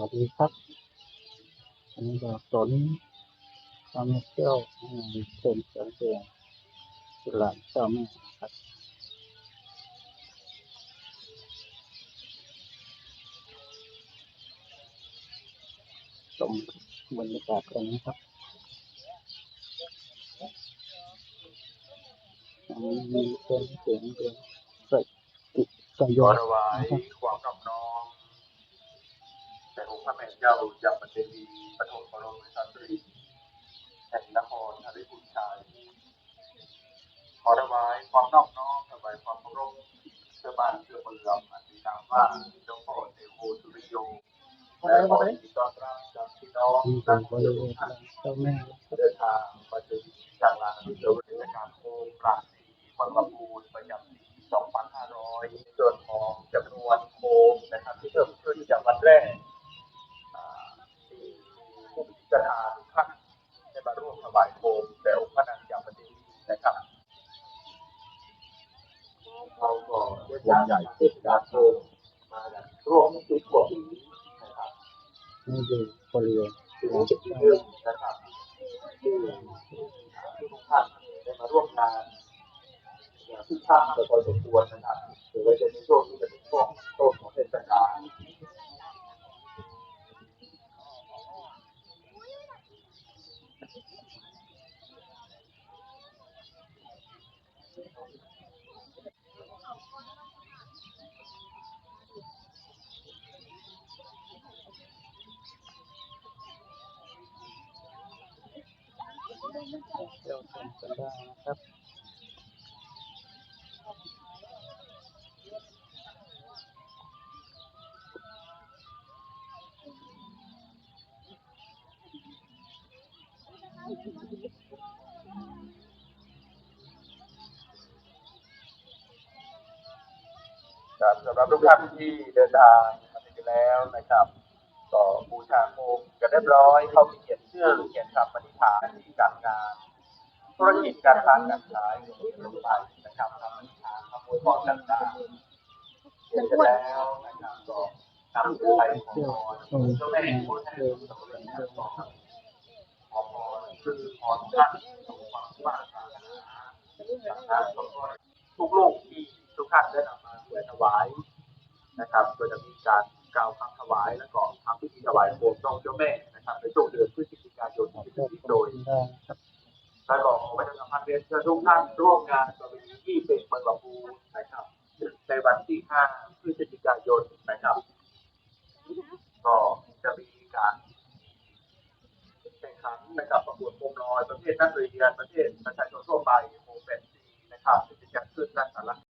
วัสดีครับ อันนี้ก็สนทำเที่ยวเชิญเชิญเชิญสุหลานเจ้าแม่ครับชมบรรยากาศกันนะครับมีเครื่องเสียงเดือนใส่กิจกยขอศถวายความนอบน้ อมแด่องค์พระแม่เจ้าจากประเทศดีปฐมบรมราชินีแห่งนครหริบุญชัยขอถวายความนอบน้อมถวายความเคารพเพื่อบ้านเพื่อเมืองอันมีนามว่าเจ้าพ่อเทโวสุริโยและขอยินดีต้อนรับจากพี่น้องมีนัเป็กนบท่องริเที่ยวเวทุณกท่านเจ้าแม่เดินทางมาถึงทางลานวิศวกรรมการโครงประสีบางลำพูนประจำปี2500ส่วนของจำนวนโคมนะครับที่เพิ่ม ถวายโคมแด่องค์พระนางจามเทวีนะครับเราก็ได้วงใหญ่เทศกาลโคมมาอย่างร่วมทุกกว่าปีนะครับนี่อยู่บริเวณถือว่าเป็นที่หนึ่งนะครับที่ทุกท่านได้มาร่วมงานอย่างทุกท่านโดยพอสมควรนะครับถือว่าจะในช่วงที่จะเป็นช่วงต้นของเทศกาล เที่ยวชมกันได้นะครับครับสำหรับทุกท่านที่เดินทางมาถึงแล้วนะครับ ก็บูชาโคมกันเรียบร้อยเข้าเขียนชื่อเขียนคำปฏิฐานที่การงานธุรกิจการค้าการขายของลงไปนะครับทำปฏิฐานขโมยพรกันได้เสร็จแล้วนะครับก็นำไปขอพรเจ้าแม่แม่ผู้แทเดินนสำกัเร็นจได้ขอนะครับขอพรคือพรท่านสมหวังปรารถนะครับแล้วก็ทุกโลกที่ทุกท่านได้นำมาถวายถวายนะครับก็จะมีการ กล่าวคำถวายและก็ทำพิธีถวายโคมเจ้าเจ้าแม่นะครับในช่วงเดือนพฤศจิกายนที่จะถึงโดยและก็ขอประชาสัมพันธ์เรียนเชิญทุกท่านร่วมงานประเพณีที่เป็นเวันประพูนะครับในวันที่ 5 พฤศจิกายนนะครับก็จะมีการแข่งขันนะครับประกวดโคมลอยประเภทนักเรียนประเภทประชาชนทั่วไปโคมแบนซีนะครับที่จะจัดขึ้นณสาร